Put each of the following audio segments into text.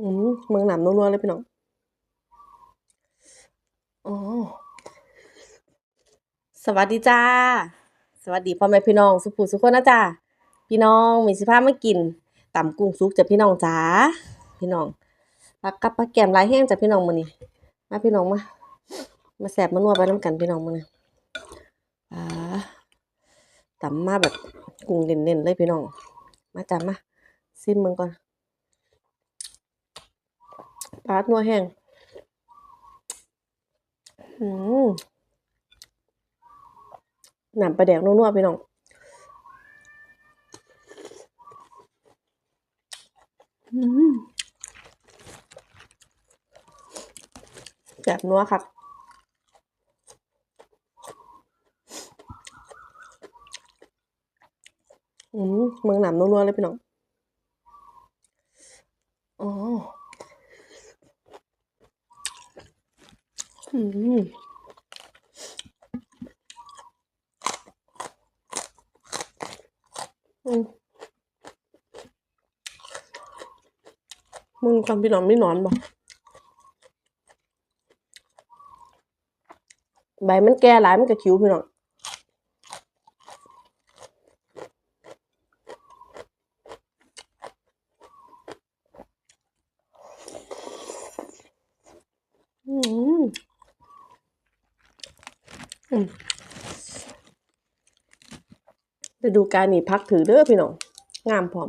อืมเมืองหนำนัวๆเลยพี่น้องอ๋อสวัสดีจ้า สวัสดีพ่อแม่พี่น้อง สุภูสุคนนะจ้าพี่น้องมีสิพามากินต่ำกุ้งสุกจ้ะพี่น้องจ้าพี่น้องปักกับปลาแกมลายแห้งจ้ะพี่น้องมือนี้มาพี่น้องมามาแซ่บมานัวไปน้ำกันพี่น้องมื้อนี้อ่าตำมาแบบกุ้งเน้นๆเลยพี่น้อง มาจ้ะมาซิมมึงก่อน ปลาดนัวแห้งหนำปลาแดกนัวๆพี่น้องอืมแบบนัวครับอืมเมืองหนำนัวๆเลยพี่น้อง อ๋อ อืมอืมมึงคำพี่นอนไม่นอนบอกใบมันแก่หลายมันก็คิ้วพี่น้องอืม อืมฤดูกาลนี้พักถือเด้อพี่น้อง งามพร้อม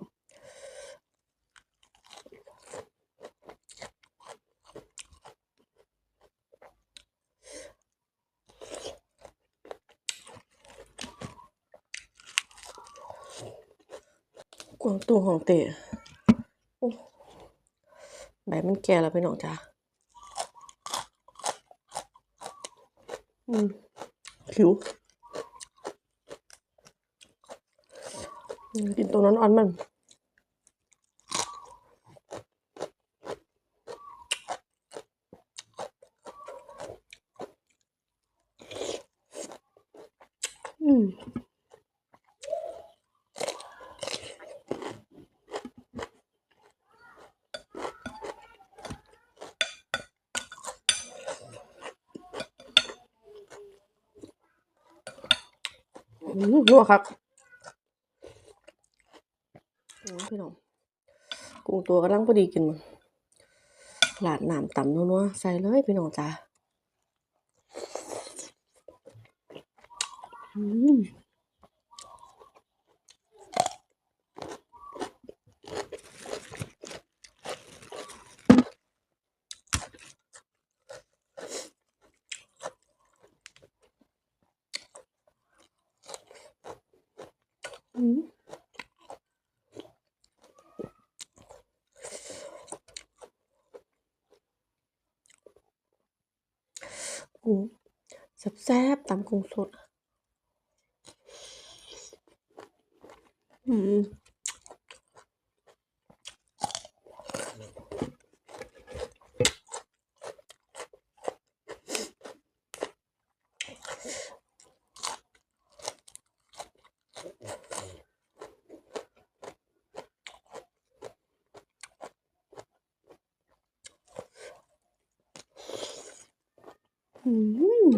กวางตุ้งของเตะใบมันแก่แล้วพี่น้องจ้าอืม คิวกินตรงนั้นอ่อนมันอืม นัวครับพี่น้องกุ้งตัวกำลังพอดีกินมันหลาดน้ำต่ำนัวๆใส่เลยพี่น้องจ้าอืม อืมกุ้งแซ่บๆ ดอืมอืม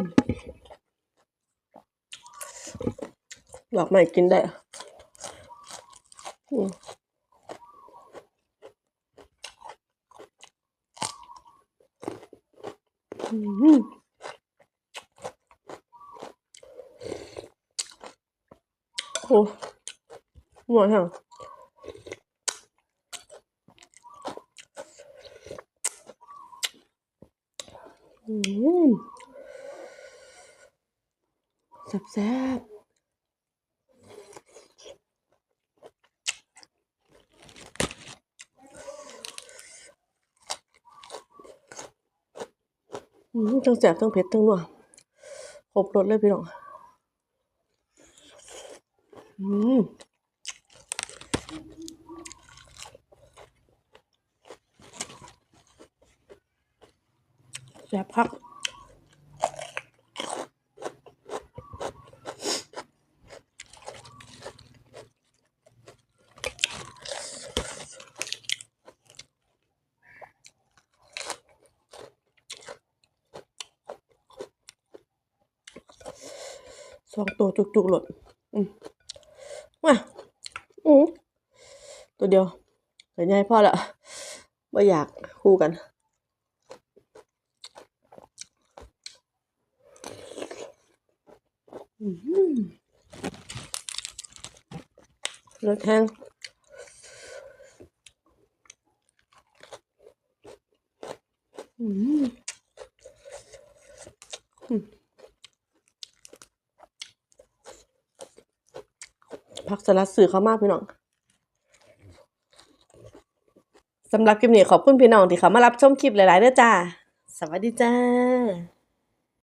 ดอกไม้กินได้อืมอืมโอ้หมดแล้วอืม แซ่บทั้งแสบทั้งเผ็ดทั้งนัวครบรสเลยพี่น้องอืมแสบพัก องตัวจุกๆหลด อืมมาอืมตัวเดียวเดี๋ยวให้พ่อละไม่อยากคู่กัน อืมรสแห้งอืม ผักสลัดสื่อเขามากพี่น้องสำหรับคลิปนี้ขอบคุณพี่น้องที่เขามารับชมคลิปหลายๆเด้อจ้า สวัสดีจ้า